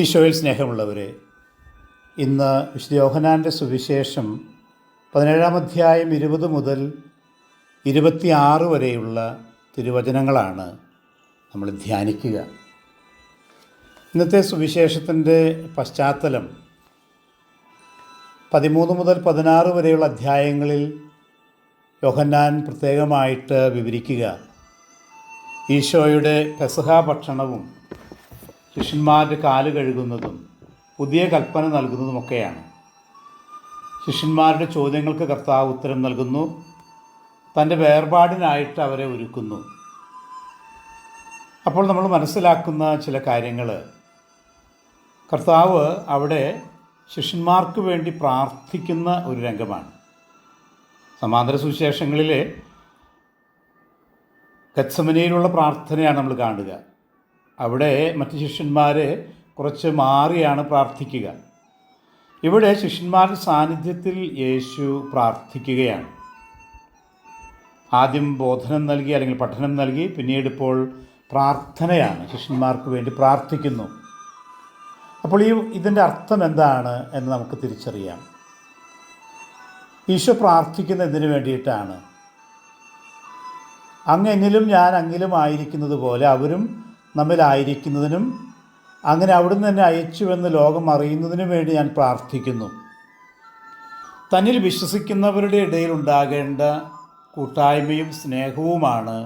ഈശോയിൽ സ്നേഹമുള്ളവരെ ഇന്ന് വിശുദ്ധ യോഹനാന്റെ സുവിശേഷം പതിനേഴാം അധ്യായം ഇരുപത് മുതൽ ഇരുപത്തിയാറ് വരെയുള്ള തിരുവചനങ്ങളാണ് നമ്മൾ ധ്യാനിക്കുക. ഇന്നത്തെ സുവിശേഷത്തിന്റെ പശ്ചാത്തലം പതിമൂന്ന് മുതൽ പതിനാറ് വരെയുള്ള അധ്യായങ്ങളിൽ യോഹന്നാൻ പ്രത്യേകമായിട്ട് വിവരിക്കുക. ഈശോയുടെ പെസഹ ഭക്ഷണവും ശിഷ്യന്മാരുടെ കാൽ കഴുകുന്നതും പുതിയ കൽപ്പന നൽകുന്നതുമൊക്കെയാണ്. ശിഷ്യന്മാരുടെ ചോദ്യങ്ങൾക്ക് കർത്താവ് ഉത്തരം നൽകുന്നു. തന്റെ വേർപാടിനായിട്ട് അവരെ ഒരുക്കുന്നു. അപ്പോൾ നമ്മൾ മനസ്സിലാക്കുന്ന ചില കാര്യങ്ങൾ. കർത്താവ് അവിടെ ശിഷ്യന്മാർക്ക് വേണ്ടി പ്രാർത്ഥിക്കുന്ന ഒരു രംഗമാണ്. സമാന്തര സുവിശേഷങ്ങളിലെ ഗത്സമനയിലുള്ള പ്രാർത്ഥനയാണ് നമ്മൾ കാണുക. അവിടെ മറ്റ് ശിഷ്യന്മാർ കുറച്ച് മാറിയാണ് പ്രാർത്ഥിക്കുക. ഇവിടെ ശിഷ്യന്മാരുടെ സാന്നിധ്യത്തിൽ യേശു പ്രാർത്ഥിക്കുകയാണ്. ആദ്യം ബോധനം നൽകി അല്ലെങ്കിൽ പഠനം നൽകി പിന്നീട് ഇപ്പോൾ പ്രാർത്ഥനയാണ്. ശിഷ്യന്മാർക്ക് വേണ്ടി പ്രാർത്ഥിക്കുന്നു. അപ്പോൾ ഈ ഇതിന്റെ അർത്ഥം എന്താണ് എന്ന് നമുക്ക് തിരിച്ചറിയാം. ഈശോ പ്രാർത്ഥിക്കുന്ന എന്തിനു വേണ്ടിയിട്ടാണ്? അങ്ങ് ഞാൻ അങ്ങിലും ആയിരിക്കുന്നത് പോലെ അവരും നമ്മിലായിരിക്കുന്നതിനും അങ്ങനെ അവിടുന്ന് തന്നെ അയച്ചുവെന്ന് ലോകം അറിയുന്നതിനും വേണ്ടി ഞാൻ പ്രാർത്ഥിക്കുന്നു. തന്നിൽ വിശ്വസിക്കുന്നവരുടെ ഇടയിൽ ഉണ്ടാകേണ്ട കൂട്ടായ്മയും സ്നേഹവുമാണ്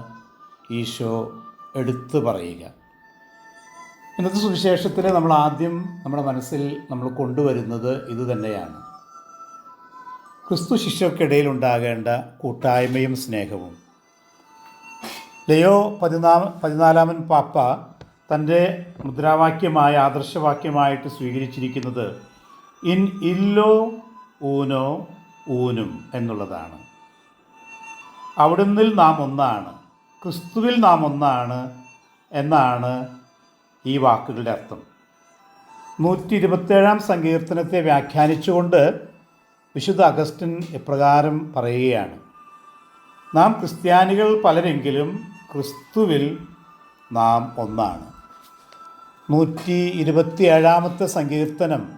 ഈശോ എടുത്തു പറയുക. ഇന്നത്തെ സുവിശേഷത്തിൽ നമ്മൾ ആദ്യം നമ്മുടെ മനസ്സിൽ നമ്മൾ കൊണ്ടുവരുന്നത് ഇതുതന്നെയാണ് ക്രിസ്തു ശിഷ്യർക്കിടയിൽ ഉണ്ടാകേണ്ട കൂട്ടായ്മയും സ്നേഹവും. ലയോ പതിനാ പതിനാലാമൻ പാപ്പ തന്റെ മുദ്രാവാക്യമായ ആദർശവാക്യമായിട്ട് സ്വീകരിച്ചിരിക്കുന്നത് ഇൻ ഇല്ലോ ഊനോ ഊനും എന്നുള്ളതാണ്. അവിടുന്ന് നാം ഒന്നാണ് ക്രിസ്തുവിൽ നാം ഒന്നാണ് എന്നാണ് ഈ വാക്കുകളുടെ അർത്ഥം. നൂറ്റി ഇരുപത്തേഴാം സങ്കീർത്തനത്തെ വ്യാഖ്യാനിച്ചുകൊണ്ട് വിശുദ്ധ അഗസ്റ്റിൻ ഇപ്രകാരം പറയുകയാണ് നാം ക്രിസ്ത്യാനികൾ പലരെങ്കിലും ക്രിസ്തുവിൽ നാം ഒന്നാണ്. നൂറ്റി ഇരുപത്തിയേഴാമത്തെ സങ്കീർത്തനം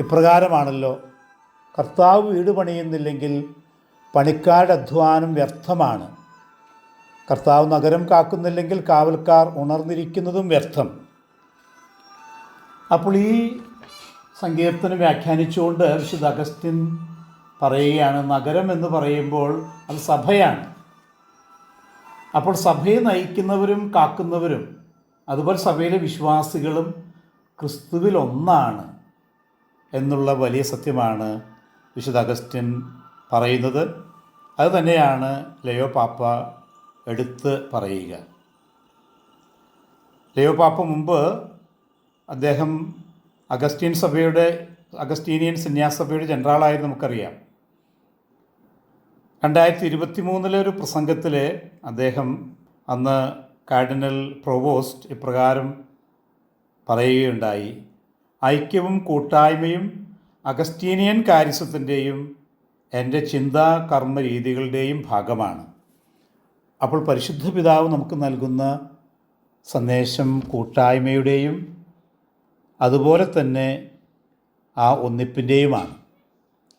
ഇപ്രകാരമാണല്ലോ. കർത്താവ് വീട് പണിയുന്നില്ലെങ്കിൽ പണിക്കാരുടെ അധ്വാനം വ്യർത്ഥമാണ്. കർത്താവ് നഗരം കാക്കുന്നില്ലെങ്കിൽ കാവൽക്കാർ ഉണർന്നിരിക്കുന്നതും വ്യർത്ഥം. അപ്പോൾ ഈ സങ്കീർത്തനം വ്യാഖ്യാനിച്ചുകൊണ്ട് വിശുദ്ധ അഗസ്റ്റിൻ പറയുകയാണ്. നഗരം എന്ന് പറയുമ്പോൾ അത് സഭയാണ്. അപ്പോൾ സഭയെ നയിക്കുന്നവരും കാക്കുന്നവരും അതുപോലെ സഭയിലെ വിശ്വാസികളും ക്രിസ്തുവിൽ ഒന്നാണ് എന്നുള്ള വലിയ സത്യമാണ് വിശുദ്ധ അഗസ്റ്റിൻ പറയുന്നത്. അതുതന്നെയാണ് ലയോ പാപ്പ എടുത്ത് പറയുക. ലയോ പാപ്പ മുമ്പ് അദ്ദേഹം അഗസ്റ്റീൻ സഭയുടെ അഗസ്റ്റീനിയൻ സന്യാസഭയുടെ ജനറാളായിരുന്നു നമുക്കറിയാം. രണ്ടായിരത്തി ഇരുപത്തി മൂന്നിലെ ഒരു പ്രസംഗത്തിൽ അദ്ദേഹം അന്ന് കാർഡിനൽ പ്രൊവോസ്റ്റ് ഇപ്രകാരം പറയുകയുണ്ടായി. ഐക്യവും കൂട്ടായ്മയും അഗസ്റ്റീനിയൻ കാര്യസത്തിന്റെയും എന്റെ ചിന്താ കർമ്മ രീതികളുടെയും ഭാഗമാണ്. അപ്പോൾ പരിശുദ്ധ പിതാവ് നമുക്ക് നൽകുന്ന സന്ദേശം കൂട്ടായ്മയുടെയും അതുപോലെ തന്നെ ആ ഒന്നിപ്പിന്റെയുമാണ്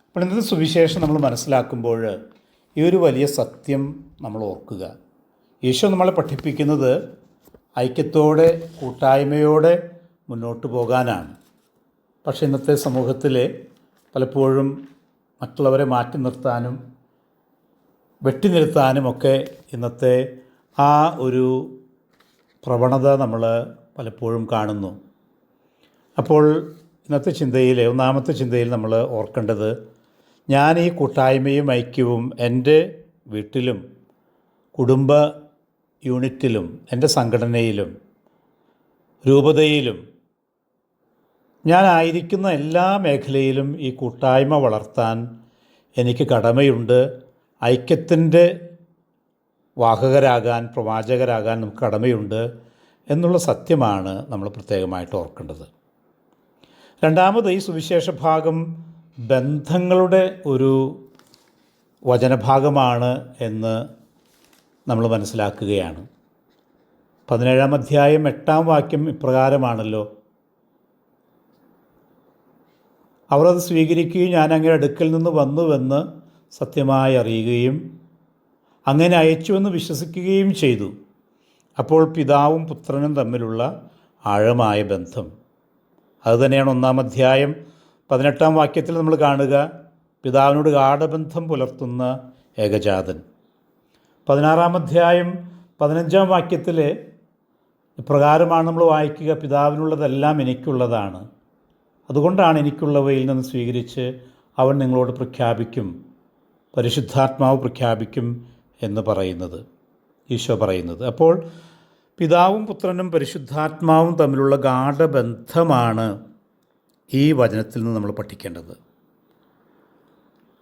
അപ്പോൾ ഇന്നത്തെ സുവിശേഷം നമ്മൾ മനസ്സിലാക്കുമ്പോൾ ഈ ഒരു വലിയ സത്യം നമ്മൾ ഓർക്കുക. ഈശോ നമ്മളെ പഠിപ്പിക്കുന്നത് ഐക്യത്തോടെ കൂട്ടായ്മയോടെ മുന്നോട്ട് പോകാനാണ്. പക്ഷേ ഇന്നത്തെ സമൂഹത്തിൽ പലപ്പോഴും മറ്റുള്ളവരെ മാറ്റി നിർത്താനും വെട്ടി നിർത്താനും ഒക്കെ ഇന്നത്തെ ആ ഒരു പ്രവണത നമ്മൾ പലപ്പോഴും കാണുന്നു. അപ്പോൾ ഇന്നത്തെ ചിന്തയിൽ ഒന്നാമത്തെ ചിന്തയിൽ നമ്മൾ ഓർക്കേണ്ടത് ഞാൻ ഈ കൂട്ടായ്മയും ഐക്യവും എന്റെ വീട്ടിലും കുടുംബ യൂണിറ്റിലും എന്റെ സംഘടനയിലും രൂപതയിലും ഞാനായിരിക്കുന്ന എല്ലാ മേഖലയിലും ഈ കൂട്ടായ്മ വളർത്താൻ എനിക്ക് കടമയുണ്ട്. ഐക്യത്തിന്റെ വാഹകരാകാൻ പ്രവാചകരാകാൻ നമുക്ക് കടമയുണ്ട് എന്നുള്ള സത്യമാണ് നമ്മൾ പ്രത്യേകമായിട്ട് ഓർക്കേണ്ടത്. രണ്ടാമത് ഈ സുവിശേഷ ഭാഗം ബന്ധങ്ങളുടെ ഒരു വചനഭാഗമാണ് എന്ന് നമ്മൾ മനസ്സിലാക്കുകയാണ്. പതിനേഴാം അധ്യായം എട്ടാം വാക്യം ഇപ്രകാരമാണല്ലോ. അവർ അത് സ്വീകരിക്കുകയും ഞാൻ അങ്ങനെ അടുക്കൽ നിന്ന് വന്നുവെന്ന് സത്യമായി അറിയുകയും അങ്ങനെ അയച്ചുവെന്ന് വിശ്വസിക്കുകയും ചെയ്തു. അപ്പോൾ പിതാവും പുത്രനും തമ്മിലുള്ള ആഴമായ ബന്ധം. അതുതന്നെയാണ് ഒന്നാം അധ്യായം പതിനെട്ടാം വാക്യത്തിൽ നമ്മൾ കാണുക പിതാവിനോട് ഗാഠബന്ധം പുലർത്തുന്ന ഏകജാതൻ. പതിനാറാം അധ്യായം പതിനഞ്ചാം വാക്യത്തിൽ ഇപ്രകാരമാണ് നമ്മൾ വായിക്കുക പിതാവിനുള്ളതെല്ലാം എനിക്കുള്ളതാണ്. അതുകൊണ്ടാണ് എനിക്കുള്ളവയിൽ നിന്ന് സ്വീകരിച്ച് അവൻ നിങ്ങളോട് പ്രഖ്യാപിക്കും പരിശുദ്ധാത്മാവ് പ്രഖ്യാപിക്കും എന്ന് പറയുന്നത്. ഈശോ പറയുന്നത്. അപ്പോൾ പിതാവും പുത്രനും പരിശുദ്ധാത്മാവും തമ്മിലുള്ള ഗാഠബന്ധമാണ് ഈ വചനത്തിൽ നിന്ന് നമ്മൾ പഠിക്കേണ്ടത്.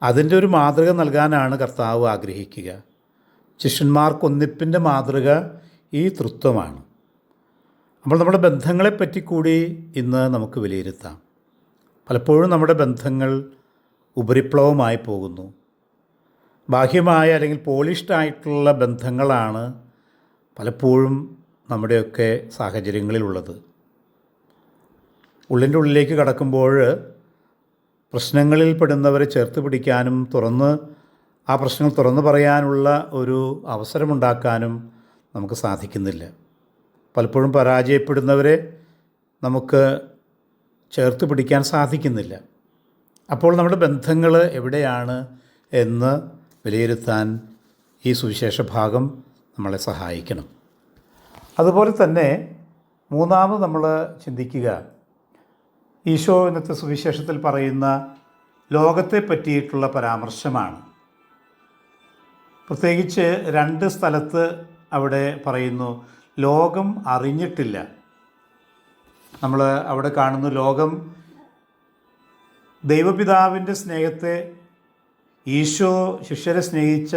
അതിന്റെ ഒരു മാതൃക നൽകാനാണ് കർത്താവ് ആഗ്രഹിക്കുക. ശിഷ്യന്മാർക്കൊന്നിപ്പിന്റെ മാതൃക ഈ തൃത്വമാണ്. നമ്മൾ നമ്മുടെ ബന്ധങ്ങളെപ്പറ്റി കൂടി ഇന്ന് നമുക്ക് വിലയിരുത്താം. പലപ്പോഴും നമ്മുടെ ബന്ധങ്ങൾ ഉപരിപ്ലവമായി പോകുന്നു. ബാഹ്യമായ അല്ലെങ്കിൽ പോളിഷ്ഡായിട്ടുള്ള ബന്ധങ്ങളാണ് പലപ്പോഴും നമ്മുടെയൊക്കെ സാഹചര്യങ്ങളിലുള്ളത്. ഉള്ളിന്റെ ഉള്ളിലേക്ക് കടക്കുമ്പോൾ പ്രശ്നങ്ങളിൽ പെടുന്നവരെ ചേർത്ത് പിടിക്കാനും തുറന്ന് ആ പ്രശ്നങ്ങൾ തുറന്നു പറയാനുള്ള ഒരു അവസരമുണ്ടാക്കാനും നമുക്ക് സാധിക്കുന്നില്ല. പലപ്പോഴും പരാജയപ്പെടുന്നവരെ നമുക്ക് ചേർത്ത് പിടിക്കാൻ സാധിക്കുന്നില്ല. അപ്പോൾ നമ്മുടെ ബന്ധങ്ങൾ എവിടെയാണ് എന്ന് വിലയിരുത്താൻ ഈ സുവിശേഷ ഭാഗം നമ്മളെ സഹായിക്കണം. അതുപോലെ തന്നെ മൂന്നാമത് നമ്മൾ ചിന്തിക്കുക ഈശോ ഇന്നത്തെ സുവിശേഷത്തിൽ പറയുന്ന ലോകത്തെ പറ്റിയിട്ടുള്ള പരാമർശമാണ്. പ്രത്യേകിച്ച് രണ്ട് സ്ഥലത്ത് അവിടെ പറയുന്നു ലോകം അറിഞ്ഞിട്ടില്ല. നമ്മൾ അവിടെ കാണുന്നു ലോകം ദൈവപിതാവിന്റെ സ്നേഹത്തെ ഈശോ ശിഷ്യരെ സ്നേഹിച്ച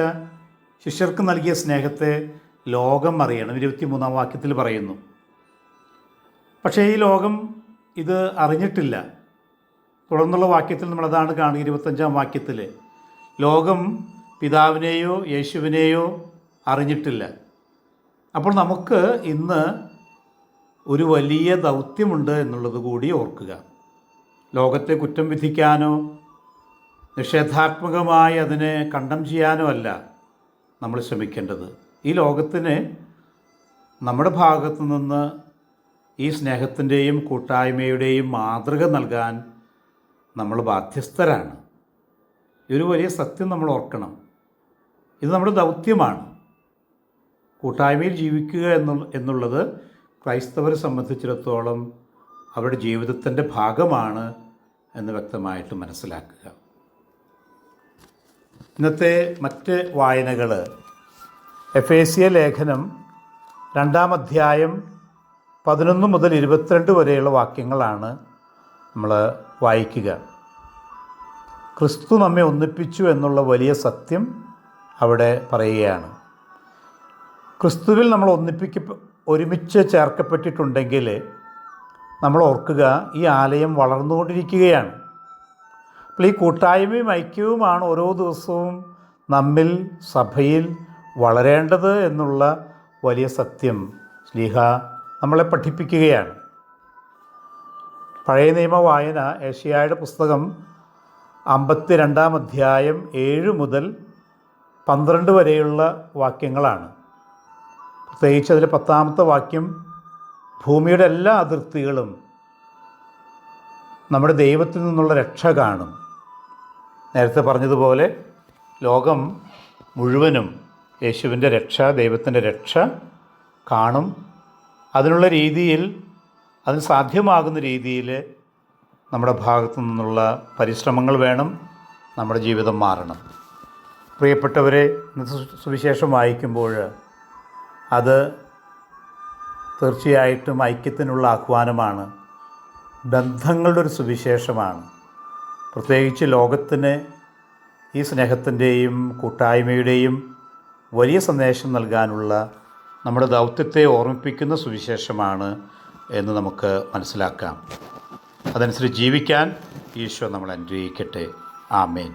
ശിഷ്യർക്ക് നൽകിയ സ്നേഹത്തെ ലോകം അറിയണം. ഇരുപത്തി മൂന്നാം വാക്യത്തിൽ പറയുന്നു. പക്ഷേ ഈ ലോകം ഇത് അറിഞ്ഞിട്ടില്ല. തുടർന്നുള്ള വാക്യത്തിൽ നമ്മളതാണ് കാണുക ഇരുപത്തഞ്ചാം വാക്യത്തിൽ ലോകം പിതാവിനെയോ യേശുവിനെയോ അറിഞ്ഞിട്ടില്ല. അപ്പോൾ നമുക്ക് ഇന്ന് ഒരു വലിയ ദൗത്യമുണ്ട് എന്നുള്ളത് കൂടി ഓർക്കുക. ലോകത്തെ കുറ്റം വിധിക്കാനോ നിഷേധാത്മകമായി അതിനെ കണ്ടം ചെയ്യാനോ അല്ല നമ്മൾ ശ്രമിക്കേണ്ടത്. ഈ ലോകത്തിന് നമ്മുടെ ഭാഗത്തു നിന്ന് ഈ സ്നേഹത്തിന്റെയും കൂട്ടായ്മയുടെയും മാതൃക നൽകാൻ നമ്മൾ ബാധ്യസ്ഥരാണ്. ഒരു വലിയ സത്യം നമ്മൾ ഓർക്കണം. ഇത് നമ്മുടെ ദൗത്യമാണ്. കൂട്ടായ്മയിൽ ജീവിക്കുക എന്നുള്ള എന്നുള്ളത് ക്രൈസ്തവരെ സംബന്ധിച്ചിടത്തോളം അവരുടെ ജീവിതത്തിന്റെ ഭാഗമാണ് എന്ന് വ്യക്തമായിട്ട് മനസ്സിലാക്കുക. ഇന്നത്തെ മറ്റ് വായനകൾ എഫ് എ ലേഖനം രണ്ടാം അധ്യായം പതിനൊന്ന് മുതൽ ഇരുപത്തിരണ്ട് വരെയുള്ള വാക്യങ്ങളാണ് നമ്മൾ വായിക്കുക. ക്രിസ്തു നമ്മെ ഒന്നിപ്പിച്ചു എന്നുള്ള വലിയ സത്യം അവിടെ പറയുകയാണ്. ക്രിസ്തുവിൽ നമ്മൾ ഒന്നിപ്പിക്ക ഒരുമിച്ച് ചേർക്കപ്പെട്ടിട്ടുണ്ടെങ്കിൽ നമ്മൾ ഓർക്കുക ഈ ആലയം വളർന്നുകൊണ്ടിരിക്കുകയാണ്. അപ്പോൾ ഈ കൂട്ടായ്മയും ഐക്യവുമാണ് ഓരോ ദിവസവും നമ്മിൽ സഭയിൽ വളരേണ്ടത് എന്നുള്ള വലിയ സത്യം. ശ്ലീഹ നമ്മളെ പഠിപ്പിക്കുകയാണ്. പഴയ നിയമ വായന ഏഷ്യായുടെ പുസ്തകം അമ്പത്തി രണ്ടാം അധ്യായം ഏഴ് മുതൽ പന്ത്രണ്ട് വരെയുള്ള വാക്യങ്ങളാണ്. പ്രത്യേകിച്ച് അതിൽ പത്താമത്തെ വാക്യം ഭൂമിയുടെ എല്ലാ അതിർത്തികളും നമ്മുടെ ദൈവത്തിൽ നിന്നുള്ള രക്ഷ കാണും. നേരത്തെ പറഞ്ഞതുപോലെ ലോകം മുഴുവനും യേശുവിന്റെ രക്ഷ ദൈവത്തിന്റെ രക്ഷ കാണും. അതിനുള്ള രീതിയിൽ അതിന് സാധ്യമാകുന്ന രീതിയിൽ നമ്മുടെ ഭാഗത്തു നിന്നുള്ള പരിശ്രമങ്ങൾ വേണം നമ്മുടെ ജീവിതം മാറണം. പ്രിയപ്പെട്ടവരെ ഇന്നത്തെ സുവിശേഷം വായിക്കുമ്പോൾ അത് തീർച്ചയായിട്ടും ഐക്യത്തിനുള്ള ആഹ്വാനമാണ് ബന്ധങ്ങളുടെ ഒരു സുവിശേഷമാണ്. പ്രത്യേകിച്ച് ലോകത്തിന് ഈ സ്നേഹത്തിന്റെയും കൂട്ടായ്മയുടെയും വലിയ സന്ദേശം നൽകാനുള്ള നമ്മുടെ ദൗത്യത്തെ ഓർമ്മിപ്പിക്കുന്ന സുവിശേഷമാണ് എന്ന് നമുക്ക് മനസ്സിലാക്കാം. അതനുസരിച്ച് ജീവിക്കാൻ ഈശോ നമ്മൾ അനുഗ്രഹിക്കട്ടെ. ആമേൻ.